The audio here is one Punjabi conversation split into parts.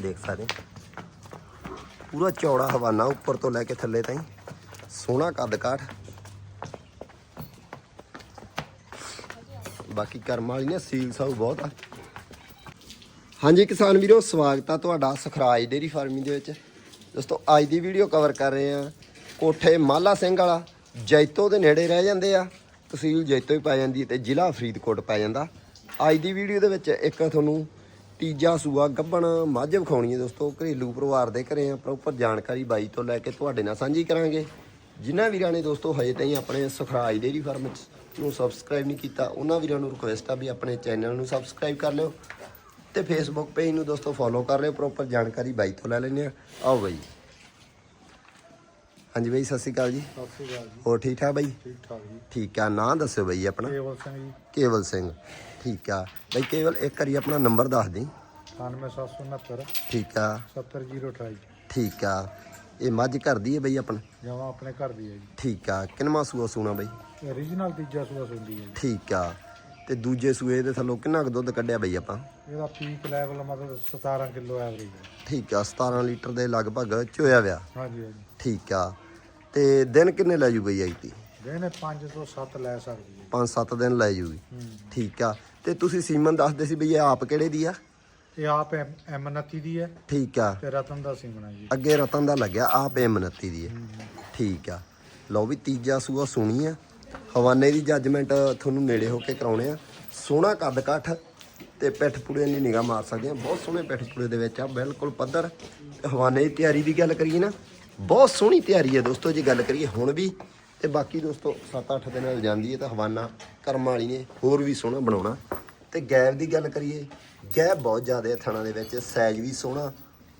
ਦੇਖ ਸਕਦੇ ਪੂਰਾ ਚੌੜਾ ਹਵਾਨਾ ਉੱਪਰ ਤੋਂ ਲੈ ਕੇ ਥੱਲੇ ਤਾਈਂ। ਸੋਹਣਾ ਕੱਦ ਕਾਠ। ਬਾਕੀ ਕਰਮ ਵਾਲੀ ਨੇ ਸੀਲ ਸਾਊ ਬਹੁਤ ਆ। ਹਾਂਜੀ ਕਿਸਾਨ ਵੀਰੋ, ਸਵਾਗਤ ਆ ਤੁਹਾਡਾ ਸਖਰਾਜ ਡੇਰੀ ਫਾਰਮਿੰਗ ਦੇ ਵਿੱਚ। ਦੋਸਤੋ, ਅੱਜ ਦੀ ਵੀਡੀਓ ਕਵਰ ਕਰ ਰਹੇ ਆ ਕੋਠੇ ਮਾਲਾ ਸਿੰਘ ਵਾਲਾ। ਜੈਤੋ ਦੇ ਨੇੜੇ ਰਹਿ ਜਾਂਦੇ ਆ। ਤਹਿਸੀਲ ਜੈਤੋ ਹੀ ਪੈ ਜਾਂਦੀ ਹੈ ਤੇ ਜ਼ਿਲ੍ਹਾ ਫਰੀਦਕੋਟ ਪੈ ਜਾਂਦਾ। ਅੱਜ ਦੀ ਵੀਡੀਓ ਦੇ ਵਿੱਚ ਇੱਕ ਤੁਹਾਨੂੰ ਤੀਜਾ ਸੂਆ ਗੱਬਣ ਮੱਝ ਵਿਖਾਉਣੀ ਹੈ ਦੋਸਤੋ, ਘਰੇਲੂ ਪਰਿਵਾਰ ਦੇ ਘਰੇ ਆ। ਪ੍ਰੋਪਰ ਜਾਣਕਾਰੀ ਬਾਈ ਤੋਂ ਲੈ ਕੇ ਤੁਹਾਡੇ ਨਾਲ ਸਾਂਝੀ ਕਰਾਂਗੇ। ਜਿਨ੍ਹਾਂ ਵੀਰਾਂ ਨੇ ਦੋਸਤੋ, ਹਜੇ ਤਾਈਂ ਆਪਣੇ ਸੁਖਰਾਜ ਡੇਰੀ ਫਾਰਮ ਨੂੰ ਸਬਸਕ੍ਰਾਈਬ ਨਹੀਂ ਕੀਤਾ, ਉਹਨਾਂ ਵੀਰਾਂ ਨੂੰ ਰਿਕੁਐਸਟ ਆ ਵੀ ਆਪਣੇ ਚੈਨਲ ਨੂੰ ਸਬਸਕ੍ਰਾਈਬ ਕਰ ਲਿਓ ਤੇ ਫੇਸਬੁੱਕ ਪੇਜ ਨੂੰ ਦੋਸਤੋ ਫੋਲੋ ਕਰ ਲਿਓ। ਪ੍ਰੋਪਰ ਜਾਣਕਾਰੀ ਬਾਈ ਤੋਂ ਲੈ ਲੈਂਦੇ ਆ ਆਓ ਬਾਈ। ਹਾਂਜੀ ਬਾਈ ਸਤਿ ਸ਼੍ਰੀ ਅਕਾਲ ਜੀ। ਸਤਿ ਸ਼੍ਰੀ ਅਕਾਲ ਜੀ। ਹੋਰ ਠੀਕ ਠਾਕ ਬਾਈ? ਠੀਕ ਠਾਕ ਜੀ। ਠੀਕ ਆ ਨਾਂ ਦੱਸਿਓ ਬਾਈ ਆਪਣਾ। ਕੇਵਲ ਸਿੰਘ ਜੀ। ਕੇਵਲ ਸਿੰਘ। ਠੀਕ ਆ। ਬਾਈ ਕੇਵਲ ਇੱਕ ਵਾਰੀ ਆਪਣਾ ਨੰਬਰ ਦੱਸ ਦੇ। 98769 ਠੀਕ ਆ। 70028 ਠੀਕ ਆ। ਇਹ ਮੱਝ ਘਰ ਦੀ ਹੈ ਬਾਈ ਆਪਣਾ? ਜਮਾ ਆਪਣੇ ਘਰ ਦੀ ਹੈ ਠੀਕ ਆ। ਕਿੰਨਵਾਂ ਸੂਆ ਸੂਣਾ ਬਾਈ? ਜੀ ਓਰੀਜਨਲ ਤੀਜਾ ਸੂਆ ਸੁੰਦੀ ਹੈ ਜੀ। ਠੀਕ ਆ। ਤੇ ਦੂਜੇ ਸੂਏ ਦੇ ਥੱਲੋਂ ਕਿੰਨਾ ਕੁ ਦੁੱਧ ਕੱਢਿਆ ਬਈ ਆਪਾਂ? ਇਹਦਾ ਪੀਕ ਲੈਵਲ ਮਤਲਬ 17 ਕਿਲੋ ਐਵਰੇਜ ਠੀਕ ਆ। 17 ਲੀਟਰ ਦੇ ਲਗਭਗ ਚੋਇਆ ਵਿਆ। ਹਾਂਜੀ ਹਾਂਜੀ। ਠੀਕ ਆ। ਤੇ ਦਿਨ ਕਿੰਨੇ ਲੈ ਜੂ ਬਈ ਆਈਤੀ ਦੇਨੇ 5 ਤੋਂ 7 ਲੈ ਸਕਦੀ ਹੈ। 5-7 ਦਿਨ ਲੈ ਜੂਗੀ। ਹੂੰ। ਠੀਕ ਆ। ਤੇ ਤੁਸੀਂ ਸੀਮਨ ਦੱਸਦੇ ਸੀ ਬਈ ਇਹ ਆਪ ਕਿਹੜੇ ਦੀ ਆ? ਇਹ ਆਪ ਐਮ 29 ਦੀ ਹੈ। ਠੀਕ ਆ। ਤੇ ਰਤਨ ਦਾ ਸਿੰਗਣਾ ਜੀ। ਅੱਗੇ ਰਤਨ ਦਾ ਲੱਗਿਆ ਆਪ 29 ਦੀ ਹੈ। ਠੀਕ ਆ। ਲਓ ਵੀ ਤੀਜਾ ਸੂਆ ਸੁਣੀ ਆ। ਹਵਾਨੇ ਦੀ ਜੱਜਮੈਂਟ ਤੁਹਾਨੂੰ ਨੇੜੇ ਹੋ ਕੇ ਕਰਾਉਣੇ ਆ। ਸੋਹਣਾ ਕੱਦ ਕਾਠ ਤੇ ਪਿੱਠ ਪੂੜੇ ਦੀ ਨਿਗਾਹ ਮਾਰ ਸਕਦੇ ਆ। ਬਹੁਤ ਸੋਹਣੇ ਪਿੱਠ ਪੂੜੇ ਦੇ ਵਿੱਚ ਆ। ਬਿਲਕੁਲ ਪੱਧਰ। ਹਵਾਨੇ ਦੀ ਤਿਆਰੀ ਦੀ ਗੱਲ ਕਰੀਏ ਨਾ ਬਹੁਤ ਸੋਹਣੀ ਤਿਆਰੀ ਹੈ ਦੋਸਤੋ, ਜੇ ਗੱਲ ਕਰੀਏ ਹੁਣ ਵੀ, ਤੇ ਬਾਕੀ ਦੋਸਤੋ 7-8 ਦਿਨ ਨਾਲ ਜਾਂਦੀ ਹੈ, ਤਾਂ ਹਵਾਨਾ ਕਰਮ ਵਾਲੀ ਨੇ ਹੋਰ ਵੀ ਸੋਹਣਾ ਬਣਾਉਣਾ। ਤੇ ਗੈਬ ਦੀ ਗੱਲ ਕਰੀਏ, ਗੈਬ ਬਹੁਤ ਜ਼ਿਆਦਾ ਹੈ ਥਾਣਾ ਦੇ ਵਿੱਚ, ਸਾਈਜ਼ ਵੀ ਸੋਹਣਾ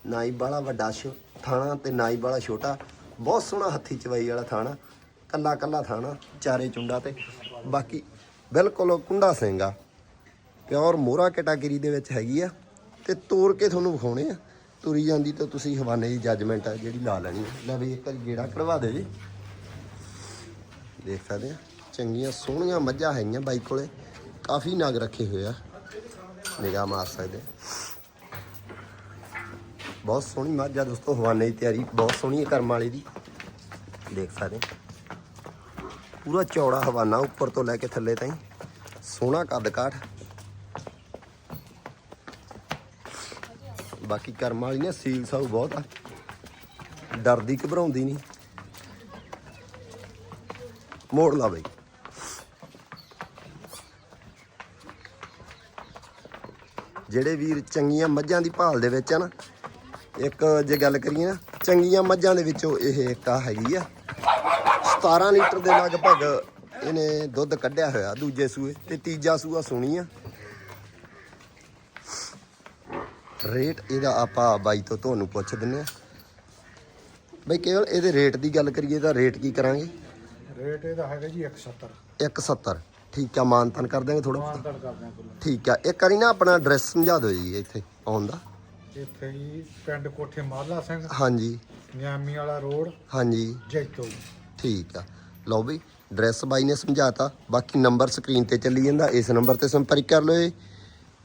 ਨਾ ਹੀ ਬਾਹਲਾ ਵੱਡਾ ਛੋ- ਥਾਣਾ ਤੇ ਨਾ ਹੀ ਬਾਹਲਾ ਛੋਟਾ, ਬਹੁਤ ਸੋਹਣਾ ਹੱਥੀ ਚਵਾਈ ਵਾਲਾ ਥਾਣਾ, ਕੱਲਾ ਕੱਲਾ ਥਾਣਾ, ਚਾਰੇ ਚੁੰਡਾ ਤੇ, ਬਾਕੀ ਬਿਲਕੁਲ ਕੁੰਡਾ ਸਿੰਘ ਆ, ਪਿਓਰ ਮੋਹਰਾ ਕੈਟਾਗਰੀ ਦੇ ਵਿੱਚ ਹੈਗੀ ਆ, ਤੇ ਤੋੜ ਕੇ ਤੁਹਾਨੂੰ ਵਿਖਾਉਣੇ ਆ। ਤੁਰੀ ਜਾਂਦੀ ਤਾਂ ਤੁਸੀਂ ਹਵਾਨੇ ਦੀ ਜੱਜਮੈਂਟ ਆ ਜਿਹੜੀ ਲਾ ਲੈਣੀ ਆ। ਲੈ ਵੀ ਇੱਕ ਵਾਰੀ ਗੇੜਾ ਕਢਵਾ ਦਿਓ ਜੀ। ਦੇਖ ਸਕਦੇ ਆ। ਚੰਗੀਆਂ ਸੋਹਣੀਆਂ ਮੱਝਾਂ ਹੈਗੀਆਂ ਬਾਈ ਕੋਲੇ। ਕਾਫੀ ਨਗ ਰੱਖੇ ਹੋਏ ਆ। ਨਿਗਾਹ ਮਾਰ ਸਕਦੇ ਬਹੁਤ ਸੋਹਣੀ ਮੱਝ ਆ ਦੋਸਤੋ, ਹਵਾਨੇ ਦੀ ਤਿਆਰੀ, ਬਹੁਤ ਸੋਹਣੀ ਹੈ ਕਰਮ ਵਾਲੀ ਦੀ। ਦੇਖ ਸਕਦੇ ਪੂਰਾ ਚੌੜਾ ਹਵਾਨਾ ਉੱਪਰ ਤੋਂ ਲੈ ਕੇ ਥੱਲੇ ਤਾਈਂ। ਸੋਹਣਾ ਕੱਦ ਕਾਠ। ਬਾਕੀ ਕਰਮ ਵਾਲੀ ਨੇ ਸੀਲ ਸਾਊ ਬਹੁਤ ਆ। ਡਰਦੀ ਘਬਰਾਉਂਦੀ ਨਹੀਂ ਮੋੜ ਲਾ ਬਈ। ਜਿਹੜੇ ਵੀਰ ਚੰਗੀਆਂ ਮੱਝਾਂ ਦੀ ਭਾਲ ਦੇ ਵਿੱਚ ਆ ਨਾ, ਇੱਕ ਜੇ ਗੱਲ ਕਰੀਏ ਨਾ, ਚੰਗੀਆਂ ਮੱਝਾਂ ਦੇ ਵਿੱਚੋਂ ਇਹ ਇੱਕ ਆ ਹੈਗੀ ਆ। 17 ਲੀਟਰ ਦੇ ਲਗਭਗ ਇਹਨੇ ਦੁੱਧ ਕੱਢਿਆ ਹੋਇਆ ਦੂਜੇ ਸੂਏ ਤੇ ਤੀਜਾ ਸੂਆ ਸੁਣੀ ਆ। ਰੇਟ ਇਹਦਾ ਆਪਾਂ ਬਾਈ ਤੋਂ ਤੁਹਾਨੂੰ ਪੁੱਛ ਦਿੰਨੇ ਆ ਬਈ ਕੇਵਲ ਇਹਦੇ ਰੇਟ ਦੀ ਗੱਲ ਕਰੀਏ ਤਾਂ ਰੇਟ ਕੀ ਕਰਾਂਗੇ? ਰੇਟ ਇਹਦਾ ਹੈਗਾ ਜੀ 170 170 ਠੀਕ ਆ ਮਾਨਤਨ ਕਰ ਦਾਂਗੇ ਥੋੜਾ ਮਾਨ ਤੜ ਕਰਦੇ ਆ ਕੁੱਲ ਠੀਕ ਆ ਇੱਕ ਵਾਰੀ ਨਾ ਆਪਣਾ ਐਡਰੈਸ ਸਮਝਾ ਦਿਓ ਜੀ ਇੱਥੇ ਆਉਣ ਦਾ। ਇੱਥੇ ਜੀ ਪਿੰਡ ਕੋਠੇ ਮਾਲਾ ਸਿੰਘ। ਹਾਂਜੀ। ਨਿਆਮੀ ਵਾਲਾ ਰੋਡ। ਹਾਂਜੀ। ਜੈਤੋ। ਠੀਕ ਆ। ਲਓ ਵੀ ਐਡਰੈਸ ਬਾਈ ਨੇ ਸਮਝਾਤਾ। ਬਾਕੀ ਨੰਬਰ ਸਕਰੀਨ ਤੇ ਚੱਲੀ ਜਾਂਦਾ। ਇਸ ਨੰਬਰ ਤੇ ਸੰਪਰਕ ਕਰ ਲਿਓ ਜੀ।